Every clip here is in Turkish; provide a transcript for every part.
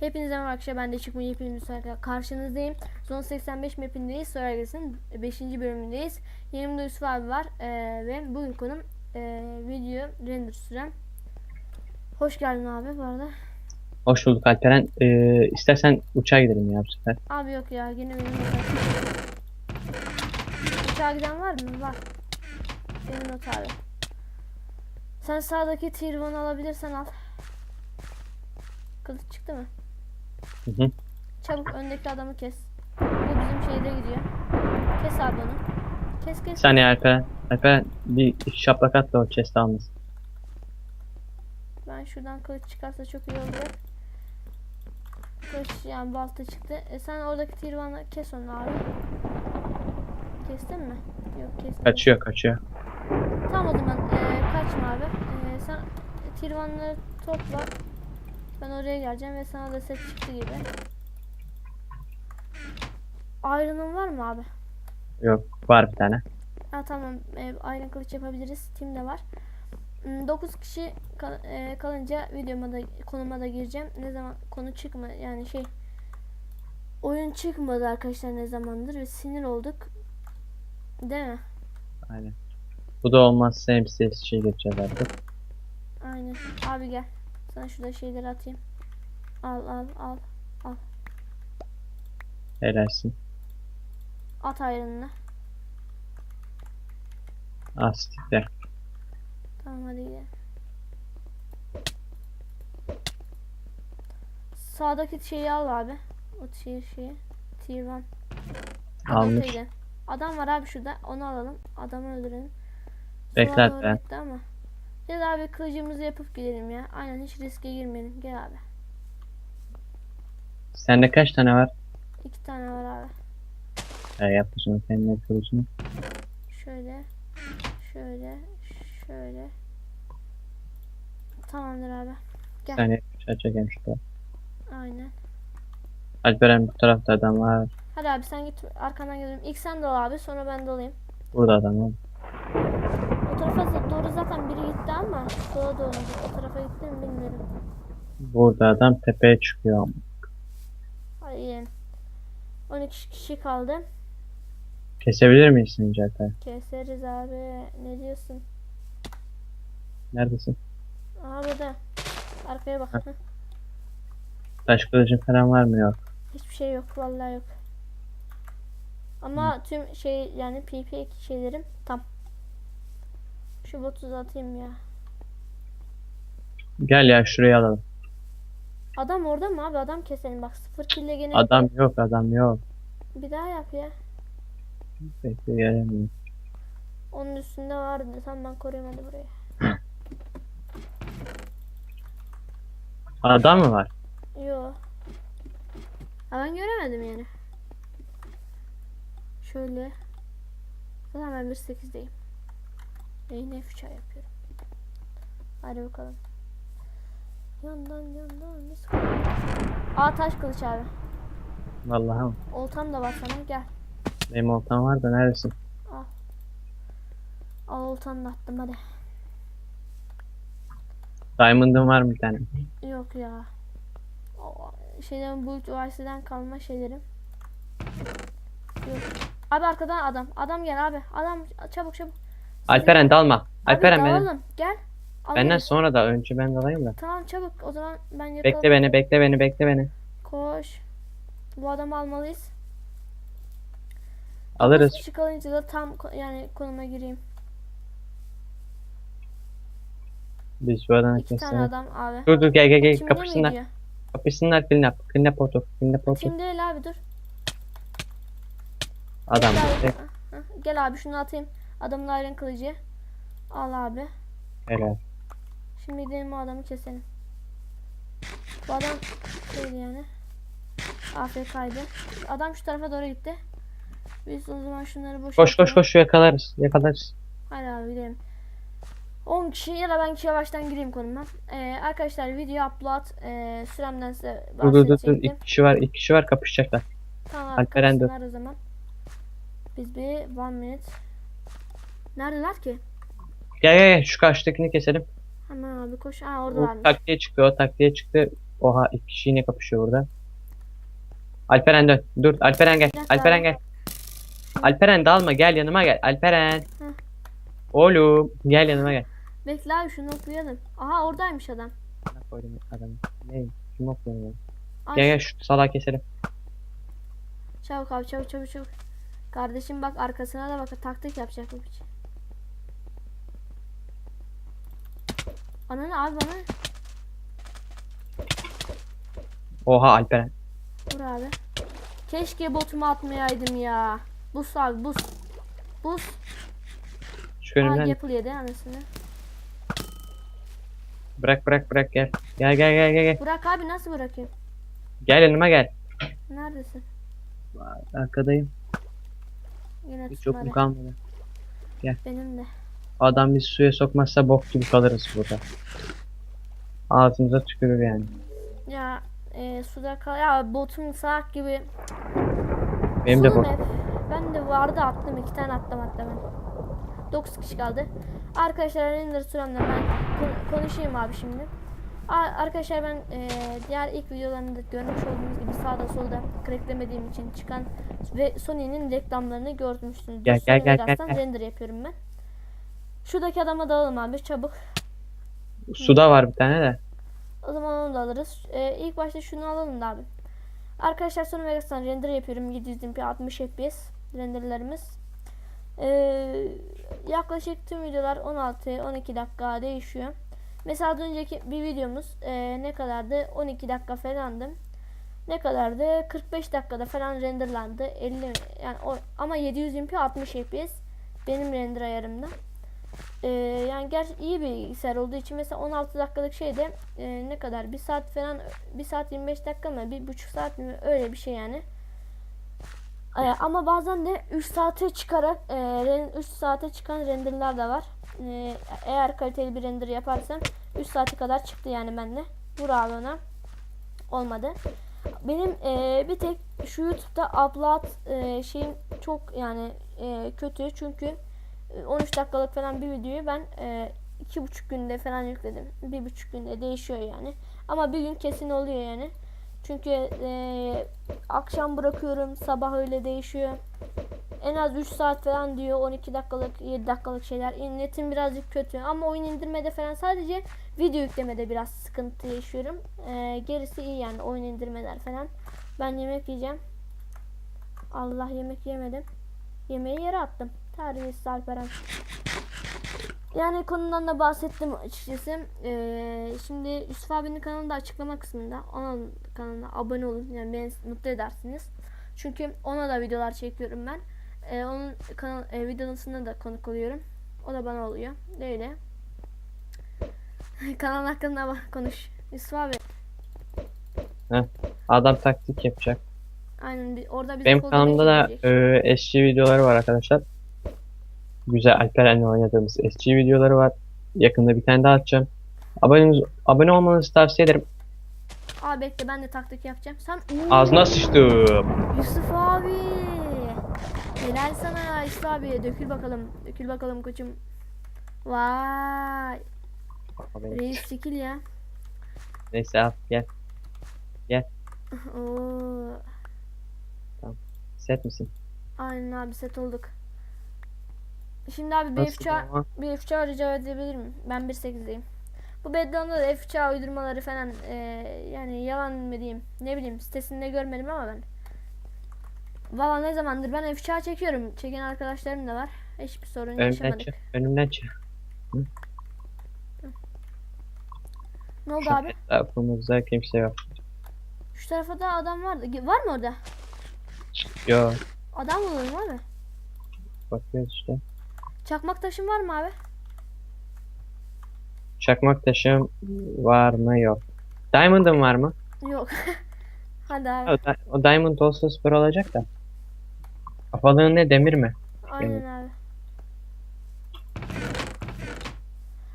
Hepinize merhaba arkadaşlar ben de çıkmayı hepiniz karşınızdayım. Son 85 mapindeyiz. Survivals'ın 5. bölümündeyiz. Yanımda Yusuf abi var ee, ve bugün konum ee, video render süren. Hoş geldin abi bu arada. Hoş bulduk Alperen. Ee, istersen uçağa gidelim ya bu sefer. Abi yok ya yine benim Uçağa giden var mı? Var. Benim not abi. Sen sağdaki tier 1 alabilirsen al. Kılıç çıktı mı? Hı hı. Çabuk öndeki adamı kes. Bu bizim şeyde gidiyor. Kes abi onu. Kes kes. Bir saniye Alperen. Alperen bir şaplak at da o chest almasın. Ben şuradan kılıç çıkarsa çok iyi olacak. Kılıç yani balta çıktı. E sen oradaki 1'ı kes onu abi. Kestin mi? Yok kesmedim. Kaçıyor kaçıyor. Tamam o zaman e, kaçma abi. E, sen tier 1'ları topla. Ben oraya geleceğim ve sana da set çıktı gibi. Iron'un var mı abi? Yok var bir tane. Ha tamam. E, Iron kılıç yapabiliriz. Team de var. 9 kişi kal- e, kalınca videoma da konuma da gireceğim. Ne zaman konu çıkma yani şey oyun çıkmadı arkadaşlar ne zamandır ve sinir olduk. Değil mi? Aynen. Bu da olmazsa MCS şey geçeceğiz artık. Aynen. Abi gel. Sana şurada şeyleri atayım. Al al al. Helalsin. At ayrınını. Astikler. Tamam hadi gidelim. Sağdaki şeyi al abi. O şeyi şeyi. Tier 1. Almış. Adam var abi şurada. Onu alalım. Adamı öldürelim. Bekle Sola doğru Alperen. gitti ama. Gel abi kılıcımızı yapıp gidelim ya. Aynen hiç riske girmeyelim. Gel abi. Sende kaç tane var? İki tane var abi. Ee, yap zaman kendine kılıcını. Şöyle. Şöyle. Şöyle. Tamamdır abi. Bir saniye uçağa çekeyim şurada. Aynen. Alperen bu tarafta adam var. Hadi abi sen git arkandan geliyorum. İlk sen dal abi sonra ben dalayım. Burada adam var. Tarafa doğru zaten biri gitti ama sola doğru o tarafa gitti mi bilmiyorum. Burada adam tepeye çıkıyor. Hadi yiyelim. 12 kişi kaldı. Kesebilir miyiz Alperen? Keseriz abi. Ne diyorsun? Neredesin? Aha burada. Arkaya bak. Heh. Taş kılıcın falan var mı? Yok. Hiçbir şey yok. Vallahi yok. Ama tüm şey yani PP şeylerim tam. Şu botu da atayım ya. Gel ya şuraya alalım. Adam orada mı abi? Adam keselim. Bak sıfır kille gene Adam yok adam yok. bir daha yap ya. Bekle gelemiyor. Onun üstünde vardı. Sen ben koruyayım hadi burayı. Adam mı var? Yo. Ha ben göremedim yani. Şöyle. Zaten ben 1.8'deyim. Yine F3 yapıyorum. Hadi bakalım. Yandan yandan biz Aa taş kılıç abi. Vallahi mi? Oltam da var sana gel. Benim oltam var da neredesin? Al oltanı da attım hadi. Diamond'ın var mı bir tane? Yok ya. O şeyden bu üniversiteden kalma şeylerim. Yok. Abi arkadan adam. Adam gel abi. Adam çabuk çabuk. Alperen dalma. Alperen beni. dalalım. Gel. Benden sonra da önce ben dalayım da. Tamam çabuk. O zaman ben yakaladım. Bekle beni, bekle beni, bekle beni. Koş. Bu adamı almalıyız. Alırız. Kişi kalınca da tam yani konuma gireyim. Biz şu adamı İki tane adam abi. Dur dur gel gel gel Kimde kapışsınlar. Kapışsınlar clean up. Clean up otur. Clean up otur. Kim değil abi dur. Adam. Gel abi. Gel abi şunu atayım. Adamın ayrın kılıcı. Al abi. Helal. Şimdi gidelim o adamı keselim. Bu adam şeydi yani. AFK'ydı. Adam şu tarafa doğru gitti. Biz o zaman şunları boş Koş koş koş yakalarız. Yakalarız. Hadi abi gidelim. 10 kişi ya da ben kişi yavaştan gireyim konuma. Ee, arkadaşlar video upload e, süremden size Dur dur dur dur. İki kişi var. iki kişi var kapışacaklar. Tamam abi Alperen kapışsınlar o zaman. Biz bir one minute. Neredeler ki? Gel gel gel şu karşıdakini keselim. Hemen abi koş. Ha O oradalarmış. taktiğe çıktı o taktiğe çıktı. Oha iki kişi yine kapışıyor burada. Alperen dön. Dur Alperen gel. dakika Alperen abi. gel. Alperen dalma gel yanıma gel. Alperen. Oğlum gel yanıma gel. Bekle abi şunu okuyalım. Aha oradaymış adam. Ne koydum adamı? Ne? Kim okuyor ya? Aç. Gel gel şu salağı keselim. Çabuk abi çabuk çabuk çabuk. Kardeşim bak arkasına da bak taktik yapacak bu piç. Ananı abi bana Oha Alperen. vur abi. Keşke botumu atmayaydım ya. Buz abi buz. Buz. Şu Aa önümden. yapıl yedi anasını. Bırak bırak bırak gel. Gel gel gel gel gel. Bırak abi nasıl bırakayım? Gel yanıma gel. Neredesin? Arkadayım. Yine Hiç yokum kalmadı. Benim de. Adam bizi suya sokmazsa bok gibi kalırız burada. Ağzımıza tükürür yani. Ya e, suda kal ya botum salak gibi. Benim de map. Ben de vardı attım iki tane attım hatta ben. 9 kişi kaldı. Arkadaşlar render süremde ben kon- konuşayım abi şimdi. Arkadaşlar ben e, diğer ilk videolarında görmüş olduğunuz gibi sağda solda cracklemediğim için çıkan ve Sony'nin reklamlarını görmüşsünüz. Gel, gel, gel, gel, gel. render yapıyorum ben. Şuradaki adama dalalım abi çabuk. Suda var bir tane de. O zaman onu da alırız. Ee, ilk başta şunu alalım da abi. Arkadaşlar Sony Vegas'tan render yapıyorum. 720p 60 fps renderlerimiz. Ee, yaklaşık tüm videolar 16-12 dakika değişiyor. Mesela önceki bir videomuz e, ne kadardı? 12 dakika falandı. Ne kadardı? 45 dakikada falan renderlandı. 50 yani o, ama 720p 60 fps benim render ayarımda. Ee, yani gerçi iyi bir bilgisayar olduğu için mesela 16 dakikalık şeyde e, ne kadar bir saat falan bir saat 25 dakika mı bir buçuk saat mi öyle bir şey yani. Ee, ama bazen de 3 saate çıkarak e, 3 saate çıkan renderler de var. Ee, eğer kaliteli bir render yaparsam 3 saate kadar çıktı yani bende. Abi ona. Olmadı. Benim e, bir tek şu YouTube'da upload e, şeyim çok yani e, kötü çünkü e, 13 dakikalık falan bir videoyu ben e, iki buçuk günde falan yükledim. Bir buçuk günde değişiyor yani. Ama bir gün kesin oluyor yani. Çünkü e, akşam bırakıyorum, sabah öyle değişiyor. En az 3 saat falan diyor. 12 dakikalık, 7 dakikalık şeyler. Netim birazcık kötü ama oyun indirmede falan sadece video yüklemede biraz sıkıntı yaşıyorum. E, gerisi iyi yani oyun indirmeler falan. Ben yemek yiyeceğim. Allah yemek yemedim. Yemeği yere attım. Terbiyesiz Alperen. Yani konudan da bahsettim açıkçası. Ee, şimdi Yusuf abinin kanalında açıklama kısmında onun kanalına abone olun. Yani beni mutlu edersiniz. Çünkü ona da videolar çekiyorum ben. Ee, onun kanal e, videosunda da konuk oluyorum. O da bana oluyor. Öyle. kanal hakkında bak konuş. Yusuf abi. Adam taktik yapacak. Aynen orada bize Benim kanalımda da e, SG videoları var arkadaşlar. Güzel Alperen'le oynadığımız SG videoları var. Yakında bir tane daha atacağım. Abone, abone olmanızı tavsiye ederim. Aa bekle ben de taktik yapacağım. Sen Oo, Ağzına sıçtım. Yusuf abi. Helal sana Yusuf abi. Dökül bakalım. Dökül bakalım koçum. Vay. Reis çekil ya. Neyse al gel. Oo. Set misin? Aynen abi set olduk. Şimdi abi bir Nasıl F3'a ama? bir F3'a rica edebilir miyim? Ben 1.8'deyim. Bu Bedlam'da da F3'a uydurmaları falan e, yani yalan mı diyeyim ne bileyim sitesinde görmedim ama ben. Valla ne zamandır ben F3'a çekiyorum. Çeken arkadaşlarım da var. Hiçbir sorun Önümden yaşamadık. çık. Önümden çık. Ne oldu Şu abi? etrafımızda kimse yok. Şu tarafa da adam vardı. Var mı orada? Yok. Adam bulalım var mı? Bakıyoruz işte. Çakmak taşın var mı abi? Çakmak taşım var mı yok. Diamond'ın var mı? Yok. Hadi abi. O, o Diamond olsa süper olacak da. Kafalığın ne demir mi? Aynen abi.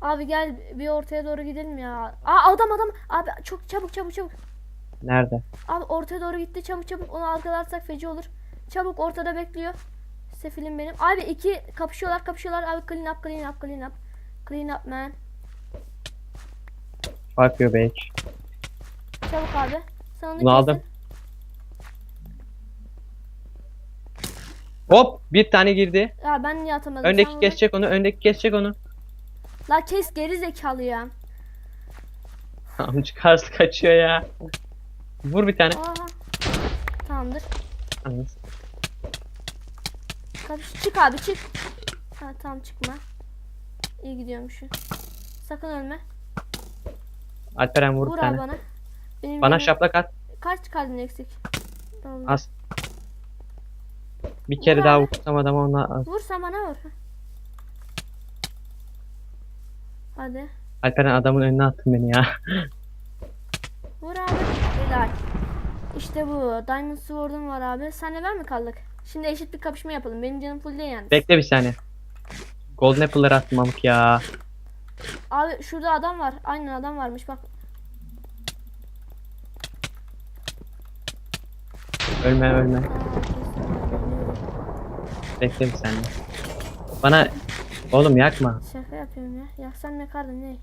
Abi gel bir ortaya doğru gidelim ya. Aa adam adam. Abi çok çabuk çabuk çabuk. Nerede? Abi ortaya doğru gitti çabuk çabuk. Onu arkalarsak feci olur. Çabuk ortada bekliyor. Sefilim benim. Abi iki kapışıyorlar kapışıyorlar. Abi clean up clean up clean up. Clean up man. Fuck you bitch. Çabuk abi. Sen onu Bunu aldım. Hop bir tane girdi. Ya ben niye atamadım? Sen Öndeki vurdun. kesecek onu. Öndeki kesecek onu. La kes geri zekalı ya. Amca Kars kaçıyor ya. Vur bir tane. Aha. Tamamdır. Anladın. Kapış çık abi çık. Ha tamam çıkma. İyi gidiyormuşum. Sakın ölme. Alperen vur Vur abi tane. bana. Benim Bana benim- şaplak at. Kaç kalbin eksik? Tamam. Az. Bir kere Vur daha abi. vursam adama ona Vur sen bana vur. Hadi. Alperen adamın önüne attın beni ya. Vur abi. Helal. İşte bu. Diamond Sword'um var abi. Senle ben mi kaldık? Şimdi eşit bir kapışma yapalım. Benim canım full değil yani. Bekle bir saniye. Golden Apple'ları attım amk ya. Abi şurada adam var. Aynen adam varmış bak. Ölme ölme. Bekle bir saniye. Bana oğlum yakma. Şaka yapıyorum ya. Yaksan ne kardın ne?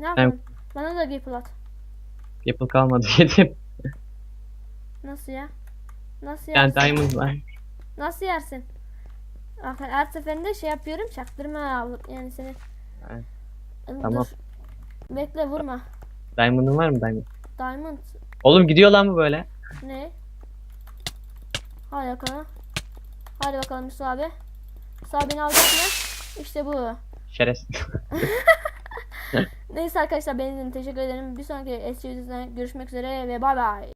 Ne yapalım? Bana da gapple at. Yapıl kalmadı yedim. Nasıl ya? Nasıl Yani yersin? diamond var. Nasıl yersin? Bak her seferinde şey yapıyorum çaktırma ya. Yani seni. Evet. Dur. Tamam. Bekle vurma. Diamond'ın var mı diamond? Diamond Oğlum gidiyor lan bu böyle. ne? Hadi bakalım. Hadi bakalım Musa abi. Musa beni alacak mı? İşte bu. Şerefsiz. Neyse arkadaşlar benim için teşekkür ederim. Bir sonraki videosunda görüşmek üzere ve bay bay.